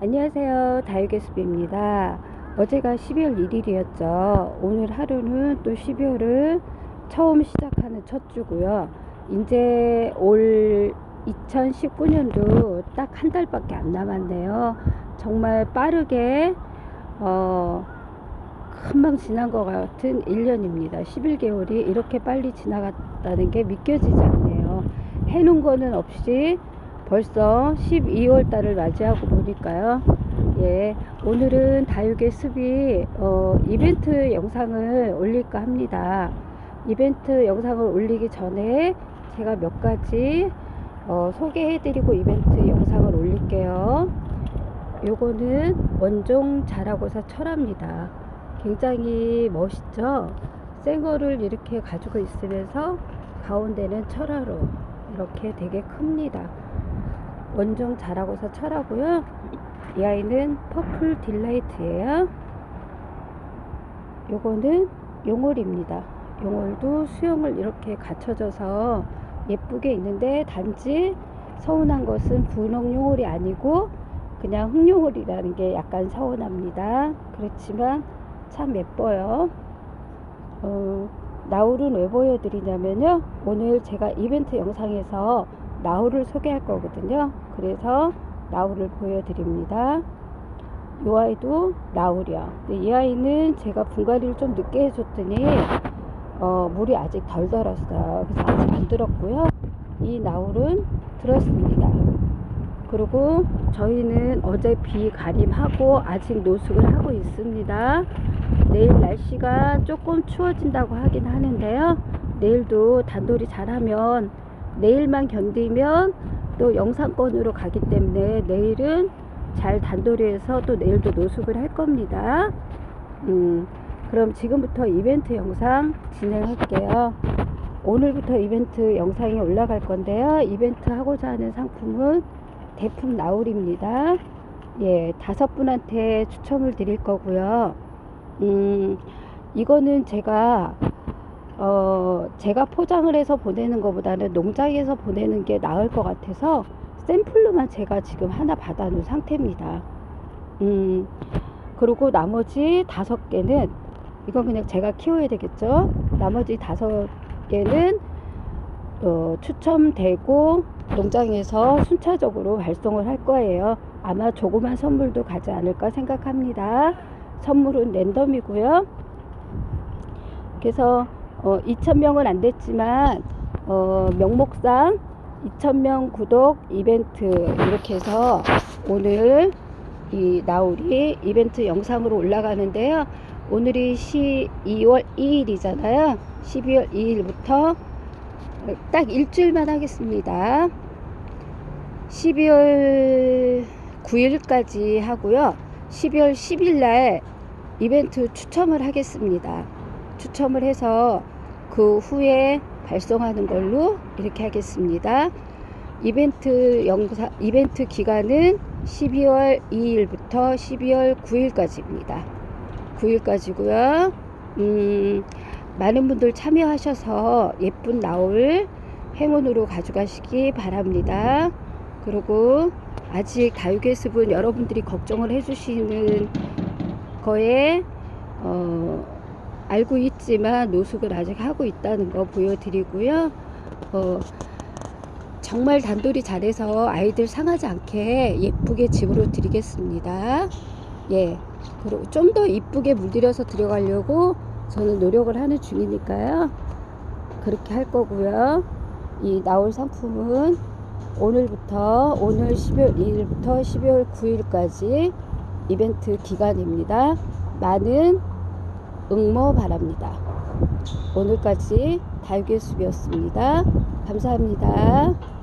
안녕하세요. 다육의숲입니다. 어제가 12월 1일이었죠. 오늘 하루는 또 12월을 처음 시작하는 첫 주고요. 이제 올 2019년도 딱 한 달밖에 안 남았네요. 정말 빠르게 어, 금방 지난 것 같은 1년입니다. 11개월이 이렇게 빨리 지나갔다는 게 믿겨지지 않네요. 해놓은 거는 없이 벌써 12월 달을 맞이하고 보니까요. 예, 오늘은 다육의 숲이 어, 이벤트 영상을 올릴까 합니다. 이벤트 영상을 올리기 전에 제가 몇 가지 어, 소개해드리고 이벤트 영상을 올릴게요. 요거는 원종 자라고사 철합니다. 굉장히 멋있죠? 생거를 이렇게 가지고 있으면서 가운데는 철화로 이렇게 되게 큽니다. 원종 자라고사 철하고요. 이 아이는 퍼플 딜라이트예요. 요거는 용월입니다. 용월도 수영을 이렇게 갖춰져서 예쁘게 있는데 단지 서운한 것은 분홍 용월이 아니고 그냥 흑용월이라는 게 약간 서운합니다. 그렇지만 참 예뻐요. 어, 나울은 왜 보여드리냐면요. 오늘 제가 이벤트 영상에서 나울을 소개할 거거든요. 그래서 나울을 보여드립니다. 이 아이도. 근데 이 아이는 제가 분갈이를 좀 늦게 해줬더니 어, 물이 아직 덜 들었어요. 그래서 아직 안 들었고요. 이 나울은 들었습니다. 그리고 저희는 어제 비 가림하고 아직 노숙을 하고 있습니다. 내일 날씨가 조금 추워진다고 하긴 하는데요. 내일도 단돌이 잘하면 내일만 견디면 또 영상권으로 가기 때문에 내일은 잘 단돌이해서 또 내일도 노숙을 할 겁니다. 음, 그럼 지금부터 이벤트 영상 진행할게요. 오늘부터 이벤트 영상이 올라갈 건데요. 이벤트 하고자 하는 상품은 대품 나울입니다. 예, 다섯 분한테 추첨을 드릴 거고요. 음, 이거는 제가 어, 제가 포장을 해서 보내는 것보다는 농장에서 보내는 게 나을 것 같아서 샘플로만 제가 지금 하나 받아 놓은 상태입니다. 음, 그리고 나머지 다섯 개는 이건 그냥 제가 키워야 되겠죠. 나머지 다섯 개는 어, 추첨되고 농장에서 순차적으로 발송을 할 거예요. 아마 조그만 선물도 가지 않을까 생각합니다. 선물은 랜덤이고요. 그래서 어, 2,000명은 안 됐지만 어, 명목상 2,000명 구독 이벤트 이렇게 해서 오늘 이 나울이 이벤트 영상으로 올라가는데요. 오늘이 12월 2일이잖아요. 12월 2일부터 딱 일주일만 하겠습니다. 12월 9일까지 하고요. 12월 10일 날 이벤트 추첨을 하겠습니다. 추첨을 해서 그 후에 발송하는 걸로 이렇게 하겠습니다. 이벤트 영상 이벤트 기간은 12월 2일부터 12월 9일까지입니다. 9일까지고요. 음, 많은 분들 참여하셔서 예쁜 나올 행운으로 가져가시기 바랍니다. 그리고 아직 다육의 숲은 여러분들이 걱정을 해주시는 거에 어, 알고 있지만 노숙을 아직 하고 있다는 거 보여드리고요. 어, 정말 단돌이 잘해서 아이들 상하지 않게 예쁘게 집으로 드리겠습니다. 예. 그리고 좀 더 이쁘게 물들여서 들어가려고 저는 노력을 하는 중이니까요. 그렇게 할 거고요. 이 나올 상품은 오늘부터 오늘 12월 2일부터 12월 9일까지 이벤트 기간입니다. 많은 응모 바랍니다. 오늘까지 다육의 숲이었습니다. 감사합니다.